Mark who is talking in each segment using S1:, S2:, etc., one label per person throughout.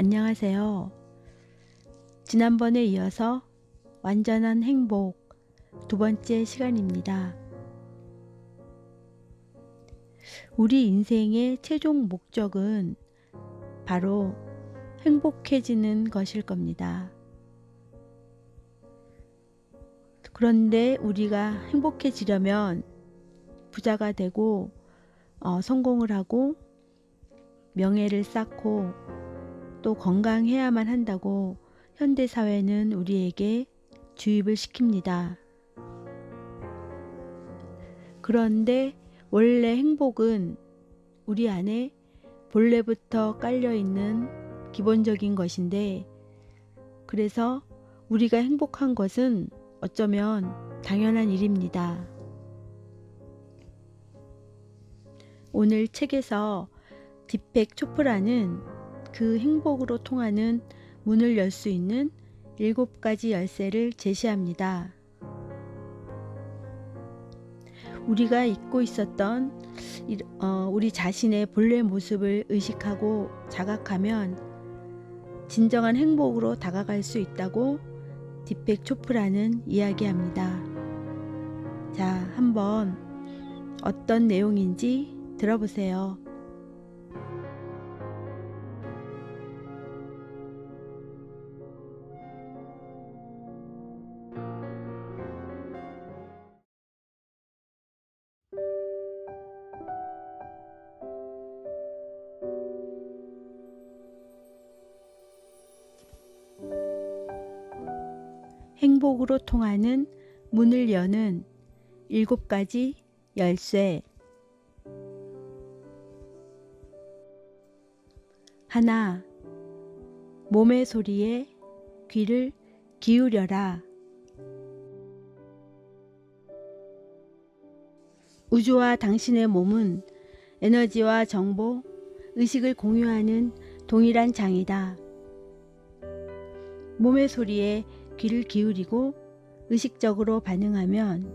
S1: 안녕하세요. 지난번에 이어서 완전한 행복 두 번째 시간입니다. 우리 인생의 최종 목적은 바로 행복해지는 것일 겁니다. 그런데 우리가 행복해지려면 부자가 되고 어, 성공을 하고 명예를 쌓고 또 건강해야만 한다고 현대 사회는 우리에게 주입을 시킵니다. 그런데 원래 행복은 우리 안에 본래부터 깔려 있는 기본적인 것인데 그래서 우리가 행복한 것은 어쩌면 당연한 일입니다. 오늘 책에서 디펙 초프라는 그 행복으로 통하는 문을 열 수 있는 일곱 가지 열쇠를 제시합니다. 우리가 잊고 있었던 어, 우리 자신의 본래 모습을 의식하고 자각하면 진정한 행복으로 다가갈 수 있다고 디펙 초프라는 이야기합니다. 자, 한번 어떤 내용인지 들어보세요. 행복으로 통하는 문을 여는 일곱 가지 열쇠. 하나, 몸의 소리에 귀를 기울여라. 우주와 당신의 몸은 에너지와 정보, 의식을 공유하는 동일한 장이다. 몸의 소리에 귀를 기울이고 의식적으로 반응하면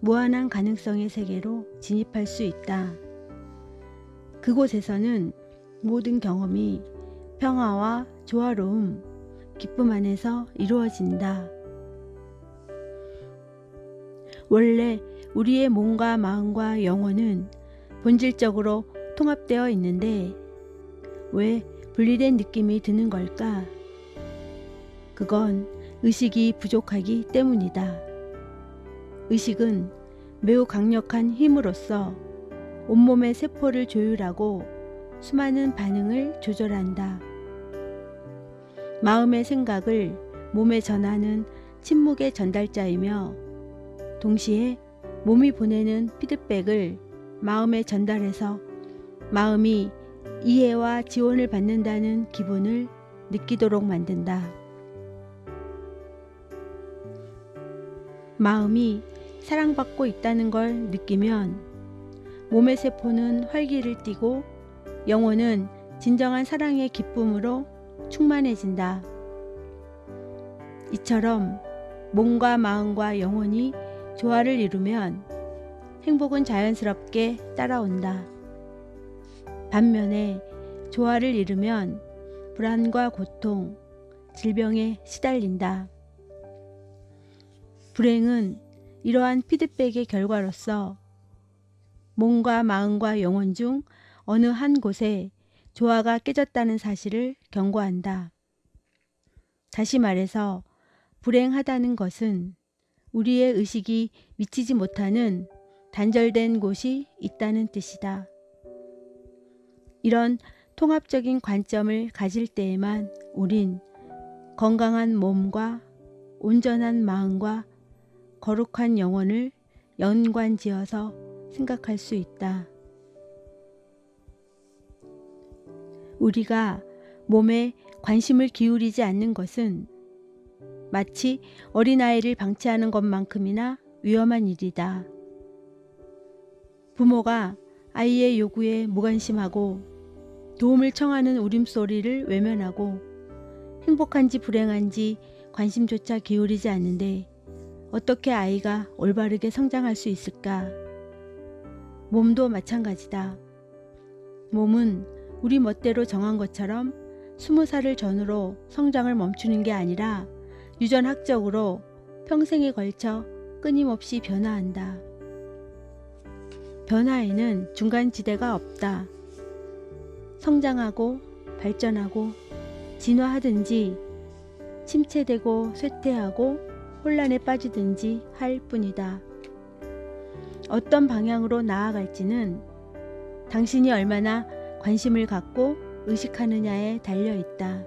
S1: 무한한 가능성의 세계로 진입할 수 있다. 그곳에서는 모든 경험이 평화와 조화로움, 기쁨 안에서 이루어진다. 원래 우리의 몸과 마음과 영혼은 본질적으로 통합되어 있는데 왜 분리된 느낌이 드는 걸까? 그건 의식이 부족하기 때문이다. 의식은 매우 강력한 힘으로써 온몸의 세포를 조율하고 수많은 반응을 조절한다. 마음의 생각을 몸에 전하는 침묵의 전달자이며 동시에 몸이 보내는 피드백을 마음에 전달해서 마음이 이해와 지원을 받는다는 기분을 느끼도록 만든다. 마음이 사랑받고 있다는 걸 느끼면 몸의 세포는 활기를 띠고 영혼은 진정한 사랑의 기쁨으로 충만해진다. 이처럼 몸과 마음과 영혼이 조화를 이루면 행복은 자연스럽게 따라온다. 반면에 조화를 이루면 불안과 고통, 질병에 시달린다. 불행은 이러한 피드백의 결과로서 몸과 마음과 영혼 중 어느 한 곳에 조화가 깨졌다는 사실을 경고한다. 다시 말해서 불행하다는 것은 우리의 의식이 미치지 못하는 단절된 곳이 있다는 뜻이다. 이런 통합적인 관점을 가질 때에만 우린 건강한 몸과 온전한 마음과 거룩한 영혼을 연관지어서 생각할 수 있다. 우리가 몸에 관심을 기울이지 않는 것은 마치 어린아이를 방치하는 것만큼이나 위험한 일이다. 부모가 아이의 요구에 무관심하고 도움을 청하는 울음소리를 외면하고 행복한지 불행한지 관심조차 기울이지 않는데 어떻게 아이가 올바르게 성장할 수 있을까? 몸도 마찬가지다. 몸은 우리 멋대로 정한 것처럼 20살을 전후로 성장을 멈추는 게 아니라 유전학적으로 평생에 걸쳐 끊임없이 변화한다. 변화에는 중간 지대가 없다. 성장하고 발전하고 진화하든지 침체되고 쇠퇴하고 혼란에 빠지든지 할 뿐이다. 어떤 방향으로 나아갈지는 당신이 얼마나 관심을 갖고 의식하느냐에 달려 있다.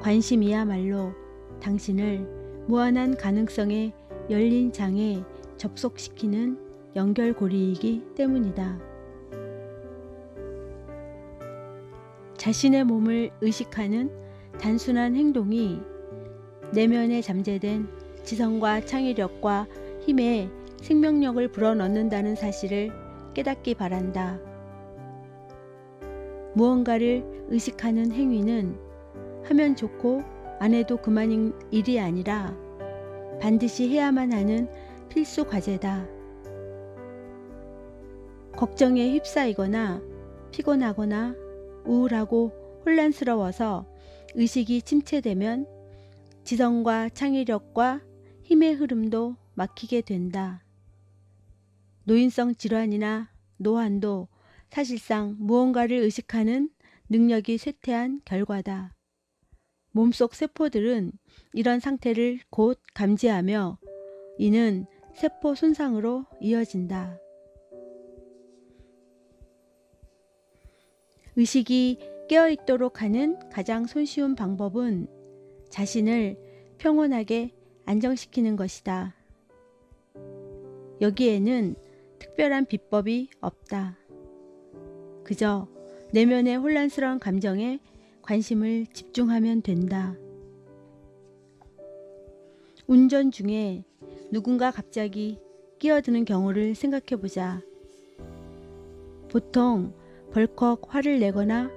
S1: 관심이야말로 당신을 무한한 가능성의 열린 장에 접속시키는 연결고리이기 때문이다. 자신의 몸을 의식하는 단순한 행동이 내면에 잠재된 지성과 창의력과 힘에 생명력을 불어넣는다는 사실을 깨닫기 바란다. 무언가를 의식하는 행위는 하면 좋고 안 해도 그만인 일이 아니라 반드시 해야만 하는 필수 과제다. 걱정에 휩싸이거나 피곤하거나 우울하고 혼란스러워서 의식이 침체되면 지성과 창의력과 힘의 흐름도 막히게 된다. 노인성 질환이나 노환도 사실상 무언가를 의식하는 능력이 쇠퇴한 결과다. 몸속 세포들은 이런 상태를 곧 감지하며 이는 세포 손상으로 이어진다. 의식이 깨어있도록 하는 가장 손쉬운 방법은 자신을 평온하게 안정시키는 것이다. 여기에는 특별한 비법이 없다. 그저 내면의 혼란스러운 감정에 관심을 집중하면 된다. 운전 중에 누군가 갑자기 끼어드는 경우를 생각해 보자. 보통 벌컥 화를 내거나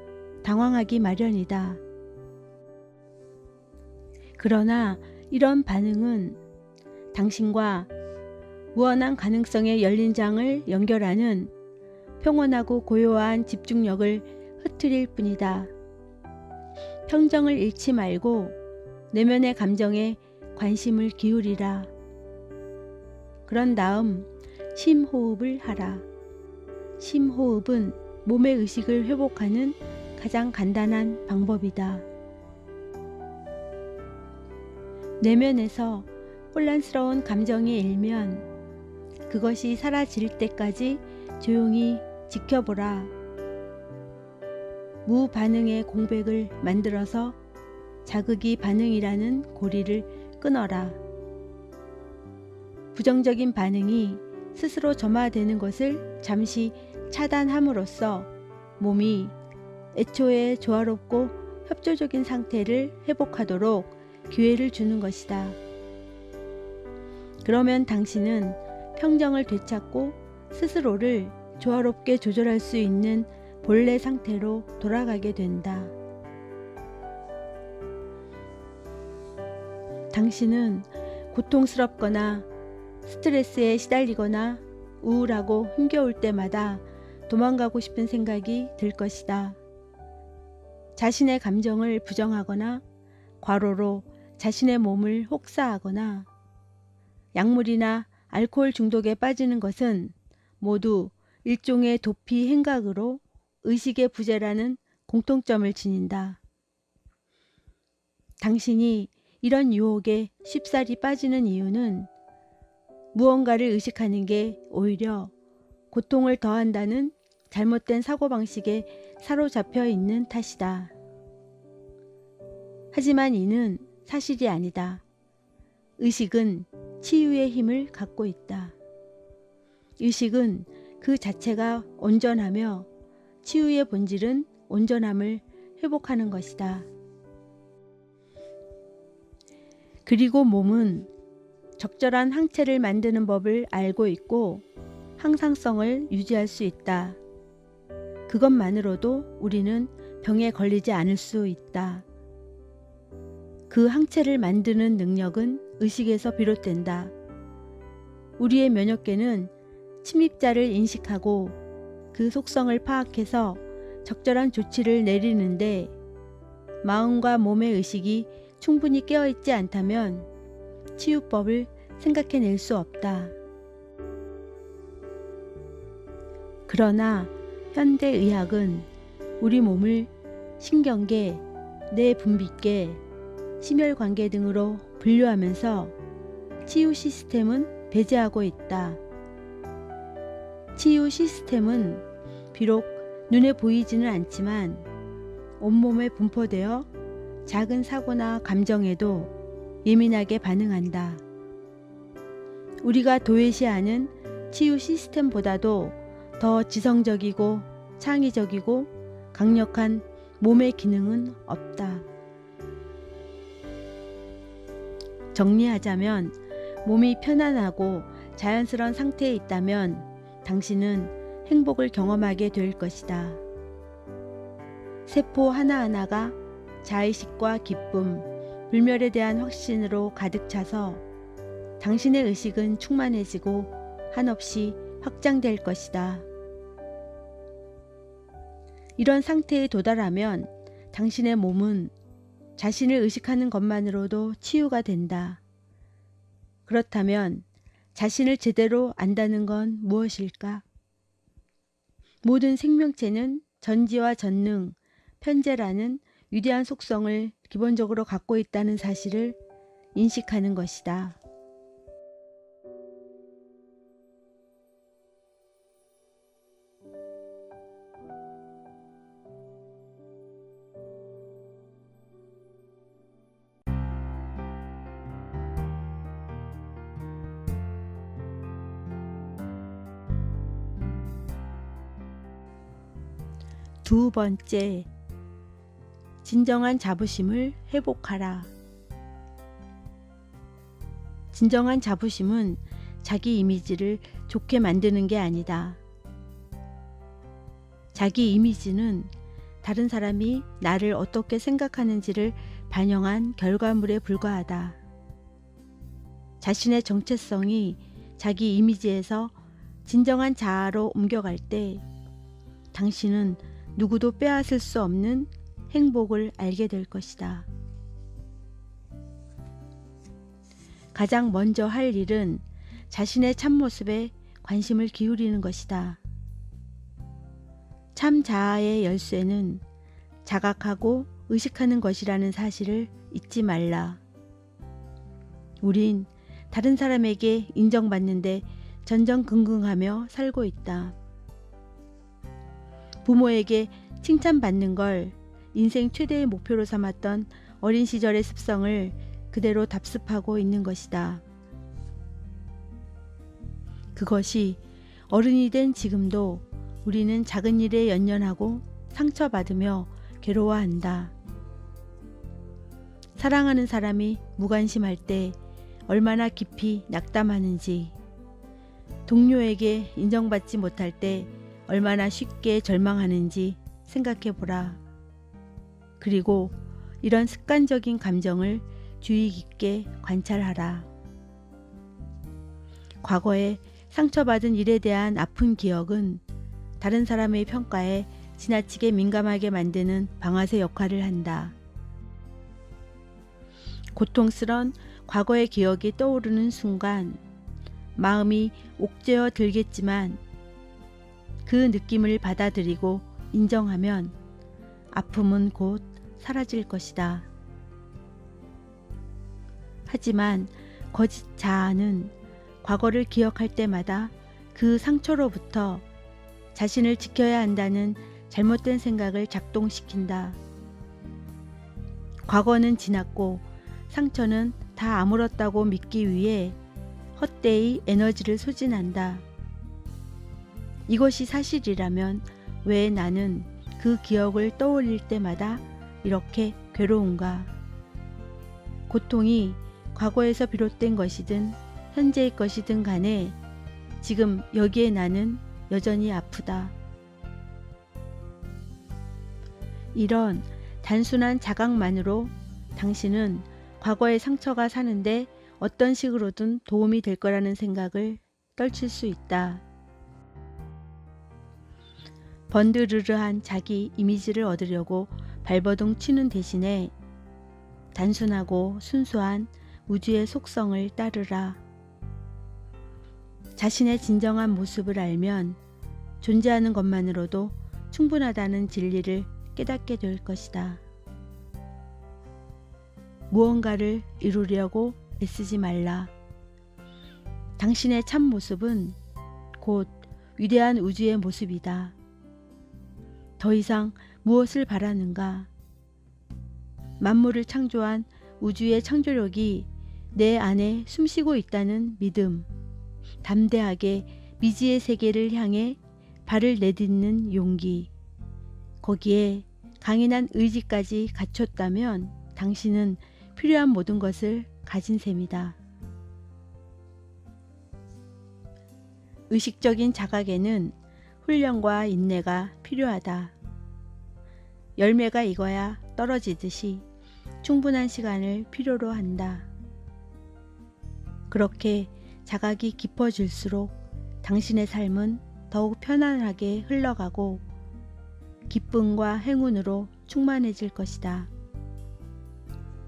S1: 당황하기 마련이다. 그러나 이런 반응은 당신과 무한한 가능성의 열린 장을 연결하는 평온하고 고요한 집중력을 흐트릴 뿐이다. 평정을 잃지 말고 내면의 감정에 관심을 기울이라. 그런 다음 심호흡을 하라. 심호흡은 몸의 의식을 회복하는 가장 간단한 방법이다. 내면에서 혼란스러운 감정이 일면 그것이 사라질 때까지 조용히 지켜보라. 무반응의 공백을 만들어서 자극이 반응이라는 고리를 끊어라. 부정적인 반응이 스스로 점화되는 것을 잠시 차단함으로써 몸이 애초에 조화롭고 협조적인 상태를 회복하도록 기회를 주는 것이다. 그러면 당신은 평정을 되찾고 스스로를 조화롭게 조절할 수 있는 본래 상태로 돌아가게 된다. 당신은 고통스럽거나 스트레스에 시달리거나 우울하고 힘겨울 때마다 도망가고 싶은 생각이 들 것이다. 자신의 감정을 부정하거나 과로로 자신의 몸을 혹사하거나 약물이나 알코올 중독에 빠지는 것은 모두 일종의 도피 행각으로 의식의 부재라는 공통점을 지닌다. 당신이 이런 유혹에 쉽사리 빠지는 이유는 무언가를 의식하는 게 오히려 고통을 더한다는 잘못된 사고방식에 사로잡혀 있는 탓이다. 하지만 이는 사실이 아니다. 의식은 치유의 힘을 갖고 있다. 의식은 그 자체가 온전하며 치유의 본질은 온전함을 회복하는 것이다. 그리고 몸은 적절한 항체를 만드는 법을 알고 있고 항상성을 유지할 수 있다. 그것만으로도 우리는 병에 걸리지 않을 수 있다. 그 항체를 만드는 능력은 의식에서 비롯된다. 우리의 면역계는 침입자를 인식하고 그 속성을 파악해서 적절한 조치를 내리는데 마음과 몸의 의식이 충분히 깨어있지 않다면 치유법을 생각해낼 수 없다. 그러나 현대의학은 우리 몸을 신경계, 뇌분비계, 심혈 관계 등으로 분류하면서 치유 시스템은 배제하고 있다. 치유 시스템은 비록 눈에 보이지는 않지만 온몸에 분포되어 작은 사고나 감정에도 예민하게 반응한다. 우리가 도외시하는 치유 시스템보다도 더 지성적이고 창의적이고 강력한 몸의 기능은 없다. 정리하자면 몸이 편안하고 자연스러운 상태에 있다면 당신은 행복을 경험하게 될 것이다. 세포 하나하나가 자의식과 기쁨, 불멸에 대한 확신으로 가득 차서 당신의 의식은 충만해지고 한없이 확장될 것이다. 이런 상태에 도달하면 당신의 몸은 자신을 의식하는 것만으로도 치유가 된다. 그렇다면 자신을 제대로 안다는 건 무엇일까? 모든 생명체는 전지와 전능, 편재라는 위대한 속성을 기본적으로 갖고 있다는 사실을 인식하는 것이다. 두 번째, 진정한 자부심을 회복하라. 진정한 자부심은 자기 이미지를 좋게 만드는 게 아니다. 자기 이미지는 다른 사람이 나를 어떻게 생각하는지를 반영한 결과물에 불과하다. 자신의 정체성이 자기 이미지에서 진정한 자아로 옮겨갈 때 당신은 누구도 빼앗을 수 없는 행복을 알게 될 것이다. 가장 먼저 할 일은 자신의 참모습에 관심을 기울이는 것이다. 참 자아의 열쇠는 자각하고 의식하는 것이라는 사실을 잊지 말라. 우린 다른 사람에게 인정받는데 전전긍긍하며 살고 있다. 부모에게 칭찬받는 걸 인생 최대의 목표로 삼았던 어린 시절의 습성을 그대로 답습하고 있는 것이다. 그것이 어른이 된 지금도 우리는 작은 일에 연연하고 상처받으며 괴로워한다. 사랑하는 사람이 무관심할 때 얼마나 깊이 낙담하는지, 동료에게 인정받지 못할 때 얼마나 쉽게 절망하는지 생각해 보라. 그리고 이런 습관적인 감정을 주의 깊게 관찰하라. 과거에 상처받은 일에 대한 아픈 기억은 다른 사람의 평가에 지나치게 민감하게 만드는 방아쇠 역할을 한다. 고통스런 과거의 기억이 떠오르는 순간 마음이 옥죄어 들겠지만 그 느낌을 받아들이고 인정하면 아픔은 곧 사라질 것이다. 하지만 거짓 자아는 과거를 기억할 때마다 그 상처로부터 자신을 지켜야 한다는 잘못된 생각을 작동시킨다. 과거는 지났고 상처는 다 아물었다고 믿기 위해 헛되이 에너지를 소진한다. 이것이 사실이라면 왜 나는 그 기억을 떠올릴 때마다 이렇게 괴로운가? 고통이 과거에서 비롯된 것이든 현재의 것이든 간에 지금 여기에 나는 여전히 아프다. 이런 단순한 자각만으로 당신은 과거의 상처가 사는데 어떤 식으로든 도움이 될 거라는 생각을 떨칠 수 있다. 번드르르한 자기 이미지를 얻으려고 발버둥 치는 대신에 단순하고 순수한 우주의 속성을 따르라. 자신의 진정한 모습을 알면 존재하는 것만으로도 충분하다는 진리를 깨닫게 될 것이다. 무언가를 이루려고 애쓰지 말라. 당신의 참 모습은 곧 위대한 우주의 모습이다. 더 이상 무엇을 바라는가? 만물을 창조한 우주의 창조력이 내 안에 숨쉬고 있다는 믿음. 담대하게 미지의 세계를 향해 발을 내딛는 용기. 거기에 강인한 의지까지 갖췄다면 당신은 필요한 모든 것을 가진 셈이다. 의식적인 자각에는 훈련과 인내가 필요하다. 열매가 익어야 떨어지듯이 충분한 시간을 필요로 한다. 그렇게 자각이 깊어질수록 당신의 삶은 더욱 편안하게 흘러가고 기쁨과 행운으로 충만해질 것이다.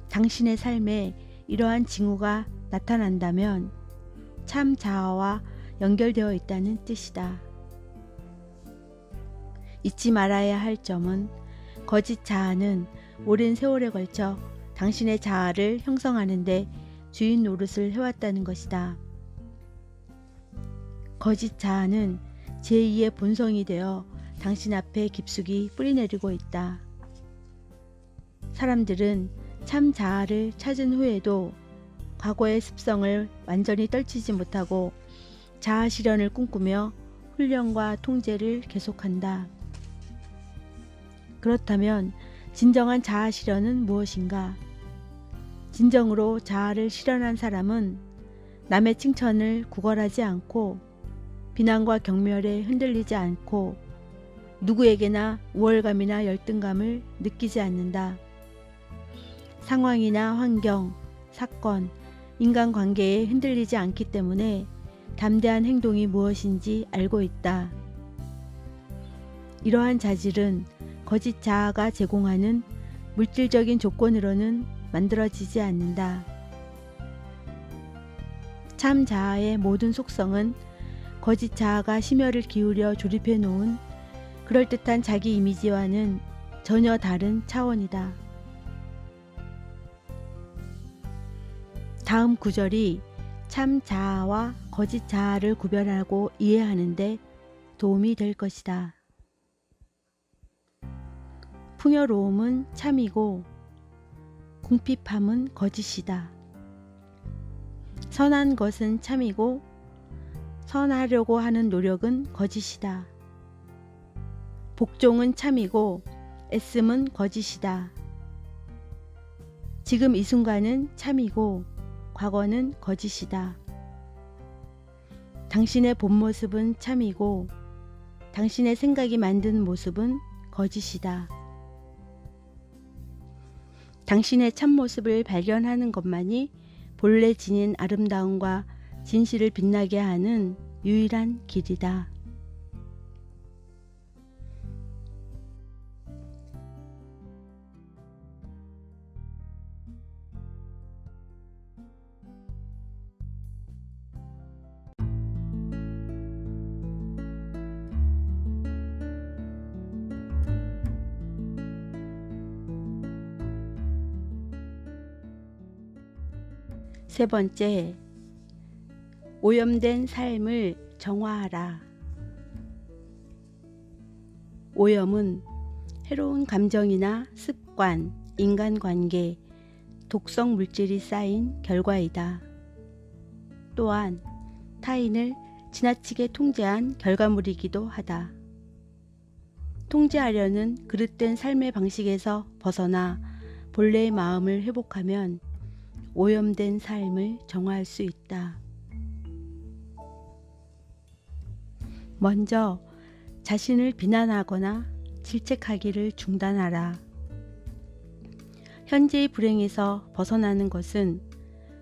S1: 당신의 삶에 이러한 징후가 나타난다면 참 자아와 연결되어 있다는 뜻이다. 잊지 말아야 할 점은 거짓 자아는 오랜 세월에 걸쳐 당신의 자아를 형성하는데 주인 노릇을 해왔다는 것이다. 거짓 자아는 제2의 본성이 되어 당신 앞에 깊숙이 뿌리내리고 있다. 사람들은 참 자아를 찾은 후에도 과거의 습성을 완전히 떨치지 못하고 자아 실현을 꿈꾸며 훈련과 통제를 계속한다. 그렇다면 진정한 자아 실현은 무엇인가? 진정으로 자아를 실현한 사람은 남의 칭찬을 구걸하지 않고 비난과 경멸에 흔들리지 않고 누구에게나 우월감이나 열등감을 느끼지 않는다. 상황이나 환경, 사건, 인간관계에 흔들리지 않기 때문에 담대한 행동이 무엇인지 알고 있다. 이러한 자질은 거짓 자아가 제공하는 물질적인 조건으로는 만들어지지 않는다. 참 자아의 모든 속성은 거짓 자아가 심혈을 기울여 조립해 놓은 그럴듯한 자기 이미지와는 전혀 다른 차원이다. 다음 구절이 참 자아와 거짓 자아를 구별하고 이해하는데 도움이 될 것이다. 풍요로움은 참이고 궁핍함은 거짓이다. 선한 것은 참이고 선하려고 하는 노력은 거짓이다. 복종은 참이고 애씀은 거짓이다. 지금 이 순간은 참이고 과거는 거짓이다. 당신의 본 모습은 참이고 당신의 생각이 만든 모습은 거짓이다. 당신의 참모습을 발견하는 것만이 본래 지닌 아름다움과 진실을 빛나게 하는 유일한 길이다. 세 번째, 오염된 삶을 정화하라. 오염은 해로운 감정이나 습관, 인간관계, 독성 물질이 쌓인 결과이다. 또한 타인을 지나치게 통제한 결과물이기도 하다. 통제하려는 그릇된 삶의 방식에서 벗어나 본래의 마음을 회복하면 오염된 삶을 정화할 수 있다. 먼저 자신을 비난하거나 질책하기를 중단하라. 현재의 불행에서 벗어나는 것은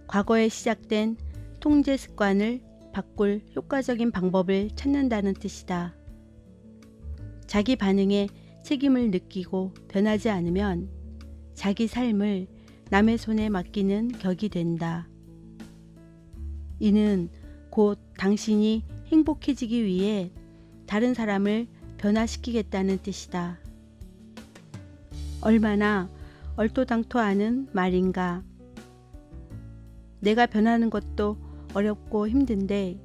S1: 과거에 시작된 통제 습관을 바꿀 효과적인 방법을 찾는다는 뜻이다. 자기 반응에 책임을 느끼고 변하지 않으면 자기 삶을 남의 손에 맡기는 격이 된다. 이는 곧 당신이 행복해지기 위해 다른 사람을 변화시키겠다는 뜻이다. 얼마나 얼토당토하는 말인가. 내가 변하는 것도 어렵고 힘든데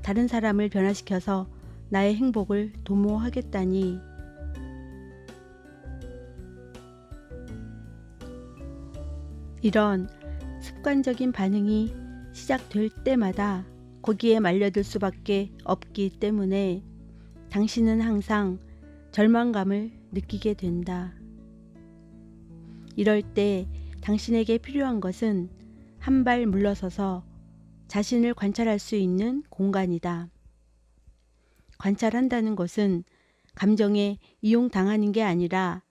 S1: 다른 사람을 변화시켜서 나의 행복을 도모하겠다니 이런 습관적인 반응이 시작될 때마다 거기에 말려들 수밖에 없기 때문에 당신은 항상 절망감을 느끼게 된다. 이럴 때 당신에게 필요한 것은 한 발 물러서서 자신을 관찰할 수 있는 공간이다. 관찰한다는 것은 감정에 이용당하는 게 아니라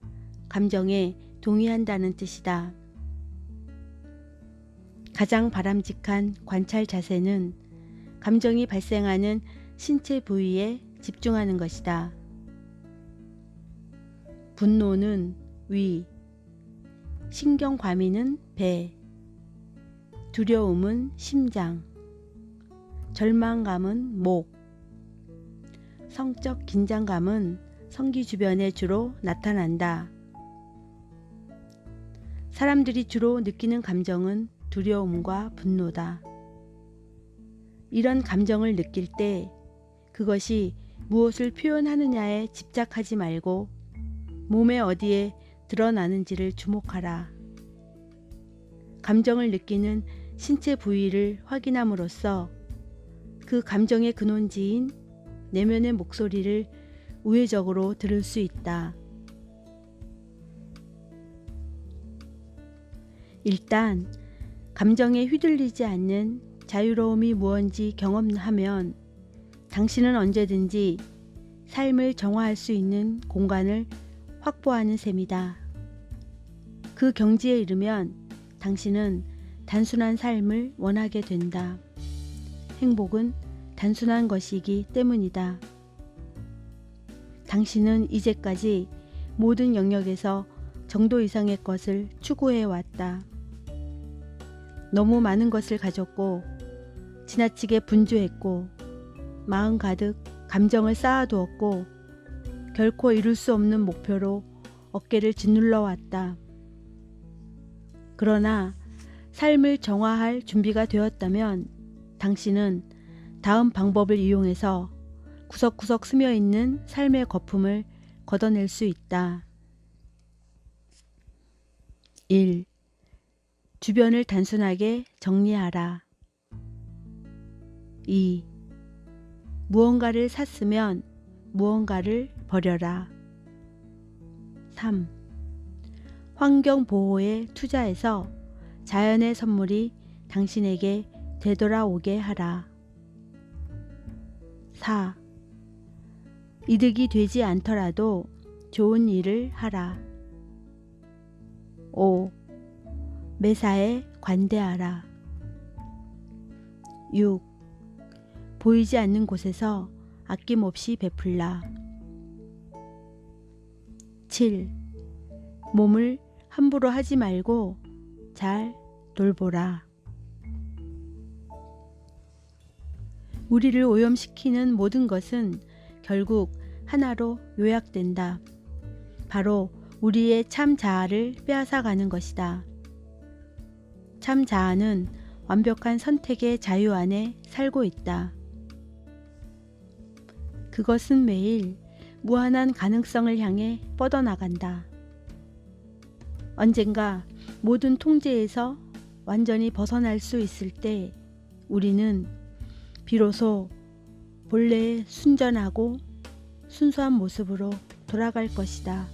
S1: 감정에 동의한다는 뜻이다. 가장 바람직한 관찰 자세는 감정이 발생하는 신체 부위에 집중하는 것이다. 분노는 위, 신경 과민은 배, 두려움은 심장, 절망감은 목, 성적 긴장감은 성기 주변에 주로 나타난다. 사람들이 주로 느끼는 감정은 두려움과 분노다. 이런 감정을 느낄 때 그것이 무엇을 표현하느냐에 집착하지 말고 몸의 어디에 드러나는지를 주목하라. 감정을 느끼는 신체 부위를 확인함으로써 그 감정의 근원지인 내면의 목소리를 우회적으로 들을 수 있다. 일단 감정에 휘둘리지 않는 자유로움이 무언지 경험하면 당신은 언제든지 삶을 정화할 수 있는 공간을 확보하는 셈이다. 그 경지에 이르면 당신은 단순한 삶을 원하게 된다. 행복은 단순한 것이기 때문이다. 당신은 이제까지 모든 영역에서 정도 이상의 것을 추구해 왔다. 너무 많은 것을 가졌고 지나치게 분주했고 마음 가득 감정을 쌓아두었고 결코 이룰 수 없는 목표로 어깨를 짓눌러 왔다. 그러나 삶을 정화할 준비가 되었다면 당신은 다음 방법을 이용해서 구석구석 스며 있는 삶의 거품을 걷어낼 수 있다. 1. 주변을 단순하게 정리하라. 2. 무언가를 샀으면 무언가를 버려라. 3. 환경 보호에 투자해서 자연의 선물이 당신에게 되돌아오게 하라. 4. 이득이 되지 않더라도 좋은 일을 하라. 5. 매사에 관대하라. 6. 보이지 않는 곳에서 아낌없이 베풀라. 7. 몸을 함부로 하지 말고 잘 돌보라. 우리를 오염시키는 모든 것은 결국 하나로 요약된다. 바로 우리의 참 자아를 빼앗아가는 것이다. 참 자아는 완벽한 선택의 자유 안에 살고 있다. 그것은 매일 무한한 가능성을 향해 뻗어나간다. 언젠가 모든 통제에서 완전히 벗어날 수 있을 때 우리는 비로소 본래의 순전하고 순수한 모습으로 돌아갈 것이다.